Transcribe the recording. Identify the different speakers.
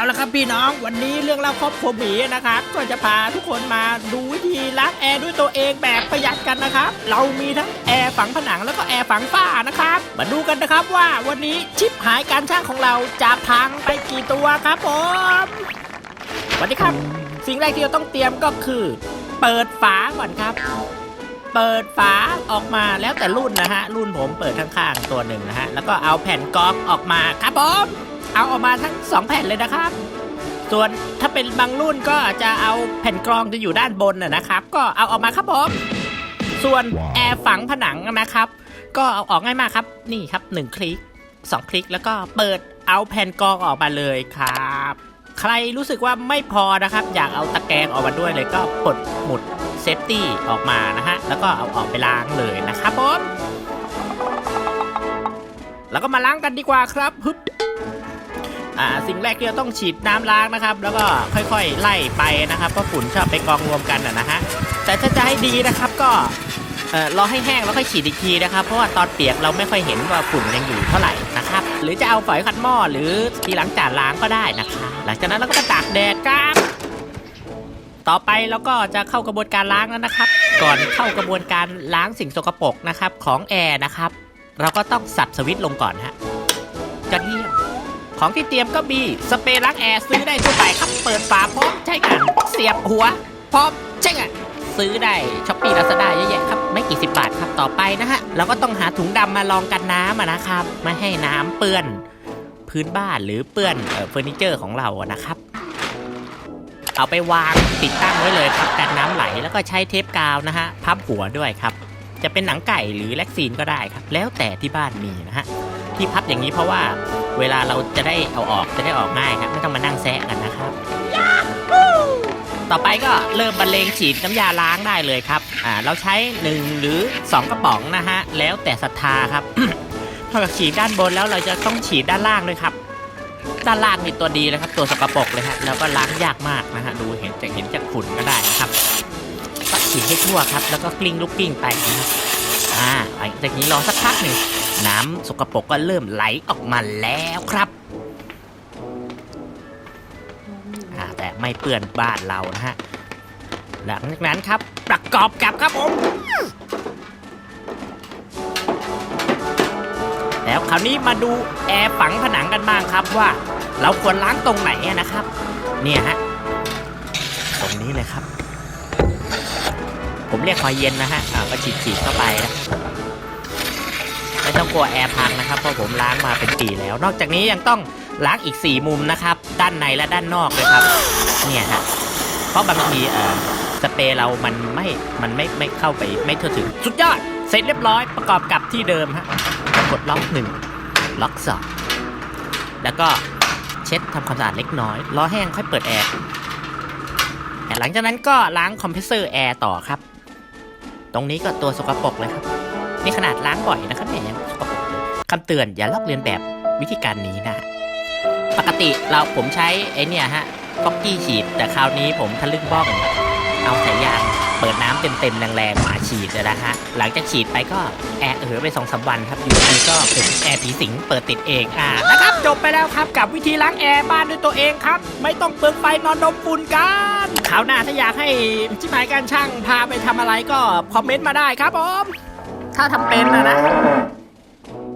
Speaker 1: เอาละครับพี่น้องวันนี้เรื่องเล่าครอบครัวหมีนะครับก็จะพาทุกคนมาดูวิธีล้างแอร์ด้วยตัวเองแบบประหยัดกันนะครับ เรามีทั้งแอร์ฝังผนังแล้วก็แอร์ฝังฝ้านะครับ มาดูกันนะครับว่าวันนี้ชิปหายการช่างของเราจะพังไปกี่ตัวครับผมสวัสดีครับ สิ่งแรกที่เราต้องเตรียมก็คือ เปิดฝาก่อนครับ เปิดฝาออกมาแล้วแต่รุ่นนะฮะรุ่นผมเปิดข้างๆตัวหนึ่งนะฮะแล้วก็เอาแผ่นกรองออกมาครับผม เอาออกมาทั้งสองแผ่นเลยนะครับ ส่วนถ้าเป็นบางรุ่นก็จะเอาแผ่นกรองจะอยู่ด้านบนนะนะครับ ก็เอาออกมาครับผมส่วนแอร์ฝังผนังนะครับ ก็เอาออกง่ายมากครับ นี่ครับหนึ่งคลิกสองคลิกแล้วก็เปิดเอาแผ่นกรองออกมาเลยครับ ใครรู้สึกว่าไม่พอนะครับ อยากเอาตะแกรงออกมาด้วยเลยก็ปลดหมุดเซฟตี้ออกมานะฮะแล้วก็เอาออกไปล้างเลยนะครับผมแล้วก็มาล้างกันดีกว่าครับฮึบ อ่าสิ่งแรกที่เราต้องฉีดน้ำล้างนะครับ แล้วก็ค่อยๆไล่ไปนะครับเพราะฝุ่นชอบไปกองรวมกันนะนะฮะแต่ถ้าจะให้ดีนะครับก็เออรอให้แห้งแล้วค่อยฉีดอีกทีนะครับ เพราะว่าตอนเปียกเราไม่ค่อยเห็นว่าฝุ่นยังอยู่เท่าไหร่นะครับ หรือจะเอาฝอยขัดหม้อหรือทีหลังจานล้างก็ได้นะคะหลังจากนั้นเราก็มาตากแดดครับต่อไปเราก็จะเข้ากระบวนการล้างแล้วนะครับ ก่อนเข้ากระบวนการล้างสิ่งสกปรกนะครับของแอร์นะครับ เราก็ต้องสับสวิตช์ลงก่อนฮะกระเทียม ของที่เตรียมก็มีสเปรย์ล้างแอร์ซื้อได้ทั่วไปครับเปิดฝาพร้อมใช้งานเสียบหัวพร้อมใช้งานซื้อได้ช้อปปี้ลาซาด้าเยอะแยะครับไม่กี่สิบบาทครับต่อไปนะฮะเราก็ต้องหาถุงดำมาลองกันน้ำนะครับไม่ให้น้ำเปื้อนพื้นบ้านหรือเปื้อนเฟอร์นิเจอร์ของเราอะนะครับ เอาไปวางติดตั้งไว้เลยครับกันน้ำไหลแล้วก็ใช้เทปกาวนะฮะพับหัวด้วยครับ จะเป็นหนังไก่หรือแล็กซีนก็ได้ครับ แล้วแต่ที่บ้านมีนะฮะที่พับอย่างนี้เพราะว่าเวลาเราจะได้เอาออกจะได้ออกง่ายครับ ไม่ต้องมานั่งแซะกันนะครับต่อไปก็เริ่มบรรเลงฉีดน้ำยาล้างได้เลยครับอ่าเราใช้ 1 หรือ 2 กระป๋องนะฮะแล้วแต่ศรัทธาครับพอฉีดด้านบนแล้วเราจะต้องฉีดด้านล่างด้วยครับ ด้านล่างนี่ตัวดีเลยครับ ตัวสกปรกเลยฮะแล้วก็ล้างยากมากนะฮะดูเห็นจะเห็นจากฝุ่นก็ได้นะครับ ฉีดให้ทั่วครับ แล้วก็กลิ้งลูกกลิ้งไปนะครับอ่าหลังจากนี้รอสักพักหนึ่งน้ำสกปรกก็เริ่มไหลออกมาแล้วครับอ่าแต่ไม่เปื้อนบ้านเรานะฮะหลังจากนั้นครับประกอบกับครับผมแล้วคราวนี้มาดูแอร์ฝังผนังกันบ้างครับว่า เราควรล้างตรงไหนนะครับ เนี่ยฮะตรงนี้เลยครับ ผมเรียกคอยเย็นนะฮะอ่าก็ฉีดๆเข้าไปนะไม่ต้องกลัวแอร์พังนะครับเพราะผมล้างมาเป็นปีแล้ว นอกจากนี้ยังต้องล้างอีก 4 มุมนะครับ ด้านในและด้านนอกเลยครับ เนี่ยฮะเพราะบางทีเอ่อสเปรย์เรามันไม่ มันไม่ไม่เข้าไปไม่ทั่วถึง สุดยอด เสร็จเรียบร้อยประกอบกับที่เดิมฮะกดล็อกหนึ่งล็อกสองแล้วก็เช็ดทำความสะอาดเล็กน้อยรอแห้งค่อยเปิดแอร์หลังจากนั้นก็ล้างคอมเพรสเซอร์แอร์ต่อครับ ตรงนี้ก็ตัวสกปรกเลยครับ นี่ขนาดล้างบ่อยนะครับเนี่ยยังสกปรกเลยคำเตือนอย่าลอกเลียนแบบวิธีการนี้นะฮะปกติเราผมใช้ไอเนี่ยฮะก๊อกกี้ฉีดแต่คราวนี้ผมทะลึ่งบ้อง เปิดน้ำเต็มๆแรงๆมาฉีดเลยนะฮะหลังจากฉีดไปก็แอร์เออไปสองสามวันครับอยู่ดีก็เป็นแอร์ผีสิงเปิดติดเองอ่านะครับจบไปแล้วครับกับวิธีล้างแอร์บ้านด้วยตัวเองครับ ไม่ต้องเปลืองไฟนอนดมฝุ่นกันข่าวหน้าถ้าอยากให้ชิมายการช่างพาไปทำอะไรก็คอมเมนต์มาได้ครับผมถ้าทำเป็นนะนะ